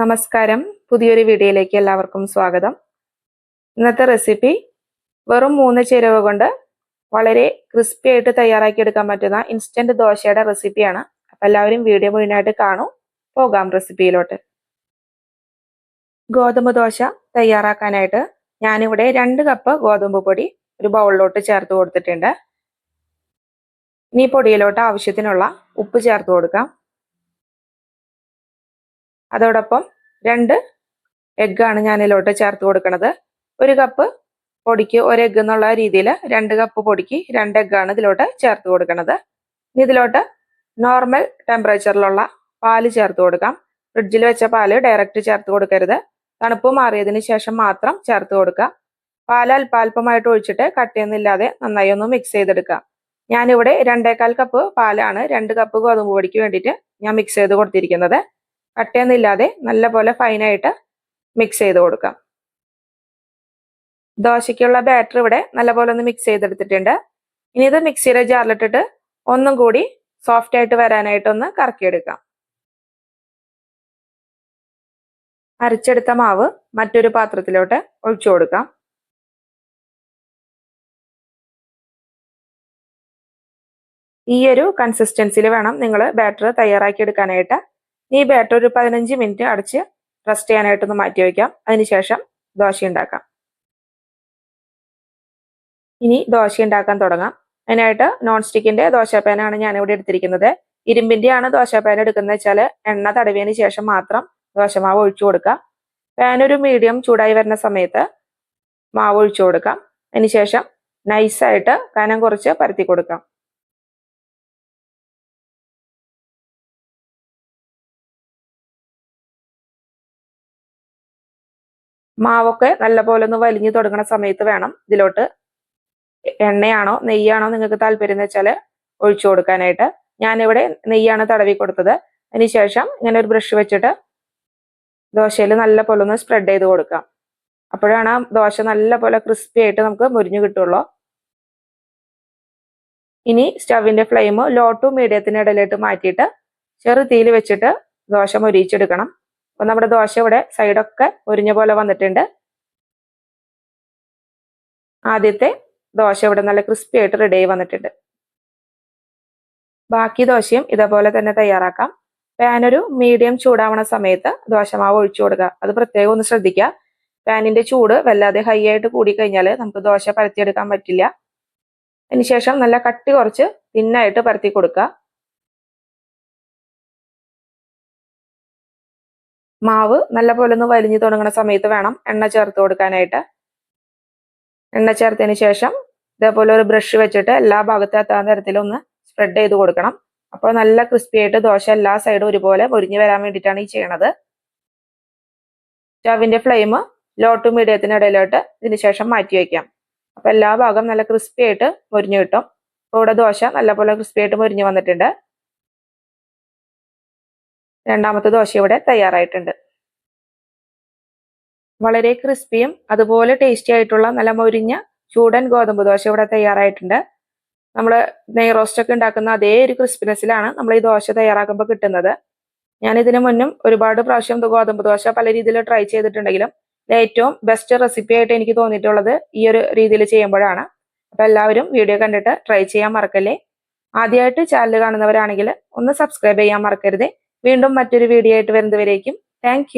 നമസ്കാരം. പുതിയൊരു വീഡിയോയിലേക്ക് എല്ലാവർക്കും സ്വാഗതം. ഇന്നത്തെ റെസിപ്പി വെറും മൂന്ന് ചേരുവ കൊണ്ട് വളരെ ക്രിസ്പി ആയിട്ട് തയ്യാറാക്കി എടുക്കാൻ പറ്റുന്ന ഇൻസ്റ്റന്റ് ദോശയുടെ റെസിപ്പിയാണ് അപ്പം എല്ലാവരും വീഡിയോ മുഴുവനായിട്ട് കാണൂ. പോകാം റെസിപ്പിയിലോട്ട് ഗോതമ്പ് ദോശ തയ്യാറാക്കാനായിട്ട് ഞാനിവിടെ രണ്ട് കപ്പ് ഗോതമ്പ് പൊടി ഒരു ബൗളിലോട്ട് ചേർത്ത് കൊടുത്തിട്ടുണ്ട്. ഇനി പൊടിയിലോട്ട് ആവശ്യത്തിനുള്ള ഉപ്പ് ചേർത്ത് കൊടുക്കാം. അതോടൊപ്പം രണ്ട് എഗ്ഗാണ് ഞാൻ ഇതിലോട്ട് ചേർത്ത് കൊടുക്കുന്നത് ഒരു കപ്പ് പൊടിക്ക് ഒരു എഗ്ഗ് എന്നുള്ള രീതിയിൽ രണ്ട് കപ്പ് പൊടിക്ക് രണ്ട് എഗ്ഗാണ് ഇതിലോട്ട് ചേർത്ത് കൊടുക്കുന്നത് ഇനി ഇതിലോട്ട് നോർമൽ ടെമ്പറേച്ചറിലുള്ള പാൽ ചേർത്ത് കൊടുക്കാം. ഫ്രിഡ്ജിൽ വെച്ച പാൽ ഡയറക്റ്റ് ചേർത്ത് കൊടുക്കരുത്. തണുപ്പ് മാറിയതിന് ശേഷം മാത്രം ചേർത്ത് കൊടുക്കുക. പാൽ അല്പാൽപമായിട്ട് ഒഴിച്ചിട്ട് കട്ടിയൊന്നുമില്ലാതെ നന്നായി ഒന്ന് മിക്സ് ചെയ്തെടുക്കുക. ഞാനിവിടെ രണ്ടേകാൽ കപ്പ് പാലാണ് രണ്ട് കപ്പ് ഗോതമ്പ് പൊടിക്ക് വേണ്ടിയിട്ട് ഞാൻ മിക്സ് ചെയ്ത് കൊടുത്തിരിക്കുന്നത്. കട്ടയൊന്നുമില്ലാതെ നല്ല പോലെ ഫൈനായിട്ട് മിക്സ് ചെയ്ത് കൊടുക്കാം. ദോശയ്ക്കുള്ള ബാറ്റർ ഇവിടെ നല്ലപോലെ ഒന്ന് മിക്സ് ചെയ്തെടുത്തിട്ടുണ്ട്. ഇനി ഇത് മിക്സിയുടെ ജാറിലിട്ടിട്ട് ഒന്നും കൂടി സോഫ്റ്റ് ആയിട്ട് വരാനായിട്ടൊന്ന് കറക്കിയെടുക്കാം. അരച്ചെടുത്ത മാവ് മറ്റൊരു പാത്രത്തിലോട്ട് ഒഴിച്ചു കൊടുക്കാം. ഈ ഒരു കൺസിസ്റ്റൻസിയിൽ വേണം നിങ്ങൾ ബാറ്റർ തയ്യാറാക്കി എടുക്കാനായിട്ട് ഈ ബാറ്റർ ഒരു പതിനഞ്ച് മിനിറ്റ് അടച്ച് റെസ്റ്റ് ചെയ്യാനായിട്ടൊന്ന് മാറ്റി വയ്ക്കാം അതിനുശേഷം ദോശ ഉണ്ടാക്കാം. ഇനി ദോശ ഉണ്ടാക്കാൻ തുടങ്ങാം. അതിനായിട്ട് നോൺ സ്റ്റിക്കിന്റെ ദോശപ്പാനാണ് ഞാൻ ഇവിടെ എടുത്തിരിക്കുന്നത്. ഇരുമ്പിന്റെയാണ് ദോശപ്പാൻ എടുക്കുന്നത് വെച്ചാൽ എണ്ണ തടവിയതിന് ശേഷം മാത്രം ദോശമാവ് ഒഴിച്ചു കൊടുക്കുക പാൻ ഒരു മീഡിയം ചൂടായി വരുന്ന സമയത്ത് മാവ് ഒഴിച്ചു കൊടുക്കാം. അതിനുശേഷം നൈസായിട്ട് കനം കുറച്ച് പരത്തി കൊടുക്കാം. മാവൊക്കെ നല്ലപോലെ ഒന്ന് വലിഞ്ഞു തുടങ്ങുന്ന സമയത്ത് വേണം ഇതിലോട്ട് എണ്ണയാണോ നെയ്യാണോ നിങ്ങൾക്ക് താല്പര്യം എന്ന് വെച്ചാൽ ഒഴിച്ചു കൊടുക്കാനായിട്ട്. ഞാനിവിടെ നെയ്യാണ് തടവി കൊടുത്തത്. അതിനുശേഷം ഇങ്ങനെ ഒരു ബ്രഷ് വെച്ചിട്ട് ദോശയിൽ നല്ല പോലെ ഒന്ന് സ്പ്രെഡ് ചെയ്ത് കൊടുക്കാം. അപ്പോഴാണ് ദോശ നല്ല പോലെ ക്രിസ്പി ആയിട്ട് നമുക്ക് മുരിഞ്ഞു കിട്ടുള്ളൂ. ഇനി സ്റ്റവിന്റെ ഫ്ലെയിം ലോ ടു മീഡിയത്തിന് ഇടയിലിട്ട് മാറ്റിയിട്ട് ചെറു തീയിൽ വെച്ചിട്ട് ദോശ മൊരിയിച്ചെടുക്കണം. അപ്പൊ നമ്മുടെ ദോശ ഇവിടെ സൈഡൊക്കെ ഒരിഞ്ഞ പോലെ വന്നിട്ടുണ്ട്. ആദ്യത്തെ ദോശ ഇവിടെ നല്ല ക്രിസ്പി ആയിട്ട് റെഡി ആയി വന്നിട്ടുണ്ട്. ബാക്കി ദോശയും ഇതേപോലെ തന്നെ തയ്യാറാക്കാം. പാൻ ഒരു മീഡിയം ചൂടാവണ സമയത്ത് ദോശമാവ് ഒഴിച്ചു കൊടുക്കുക. അത് പ്രത്യേകം ഒന്ന് ശ്രദ്ധിക്കുക. പാനിന്റെ ചൂട് വല്ലാതെ ഹൈ ആയിട്ട് കൂടി കഴിഞ്ഞാൽ നമുക്ക് ദോശ പരത്തിയെടുക്കാൻ പറ്റില്ല. അതിനുശേഷം നല്ല കട്ടി കുറച്ച് തിന്നായിട്ട് പരത്തി കൊടുക്കുക. മാവ് നല്ല പോലെ ഒന്ന് വലിഞ്ഞു തുടങ്ങുന്ന സമയത്ത് വേണം എണ്ണ ചേർത്ത് കൊടുക്കാനായിട്ട്. എണ്ണ ചേർത്തതിന് ശേഷം ഇതേപോലെ ഒരു ബ്രഷ് വെച്ചിട്ട് എല്ലാ ഭാഗത്തും എത്താൻ തരത്തിൽ ഒന്ന് സ്പ്രെഡ് ചെയ്ത് കൊടുക്കണം. അപ്പോൾ നല്ല ക്രിസ്പി ആയിട്ട് ദോശ എല്ലാ സൈഡും ഒരുപോലെ മുരിഞ്ഞു വരാൻ വേണ്ടിയിട്ടാണ് ഈ ചെയ്യണത്. സ്റ്റവിന്റെ ഫ്ലെയിം ലോ ടു മീഡിയത്തിന് ഇടയിലോട്ട് ഇതിന് ശേഷം മാറ്റി വയ്ക്കാം അപ്പോൾ എല്ലാ ഭാഗം നല്ല ക്രിസ്പി ആയിട്ട് മുരിഞ്ഞു കിട്ടും. ഇവിടെ ദോശ നല്ലപോലെ ക്രിസ്പി ആയിട്ട് മുരിഞ്ഞു വന്നിട്ടുണ്ട്. രണ്ടാമത്തെ ദോശ ഇവിടെ തയ്യാറായിട്ടുണ്ട്. വളരെ ക്രിസ്പിയും അതുപോലെ ടേസ്റ്റി ആയിട്ടുള്ള നല്ല മൊരിഞ്ഞ ചൂടൻ ഗോതമ്പ് ദോശ ഇവിടെ തയ്യാറായിട്ടുണ്ട്. നമ്മൾ നെയ് റോസ്റ്റ് ഒക്കെ ഉണ്ടാക്കുന്ന അതേ ഒരു ക്രിസ്പിനെസ്സിലാണ് നമ്മൾ ഈ ദോശ തയ്യാറാക്കുമ്പോൾ കിട്ടുന്നത്. ഞാൻ ഇതിനു മുന്നും ഒരുപാട് പ്രാവശ്യം ഗോതമ്പ് ദോശ പല രീതിയിൽ ട്രൈ ചെയ്തിട്ടുണ്ടെങ്കിലും ഏറ്റവും ബെസ്റ്റ് റെസിപ്പി ആയിട്ട് എനിക്ക് തോന്നിയിട്ടുള്ളത് ഈ ഒരു രീതിയിൽ ചെയ്യുമ്പോഴാണ്. അപ്പൊ എല്ലാവരും വീഡിയോ കണ്ടിട്ട് ട്രൈ ചെയ്യാൻ മറക്കല്ലേ? ആദ്യമായിട്ട് ചാനൽ കാണുന്നവരാണെങ്കിൽ ഒന്ന് സബ്സ്ക്രൈബ് ചെയ്യാൻ മറക്കരുത്. വീണ്ടും മറ്റൊരു വീഡിയോ ആയിട്ട് വരുന്നവരേക്കും താങ്ക്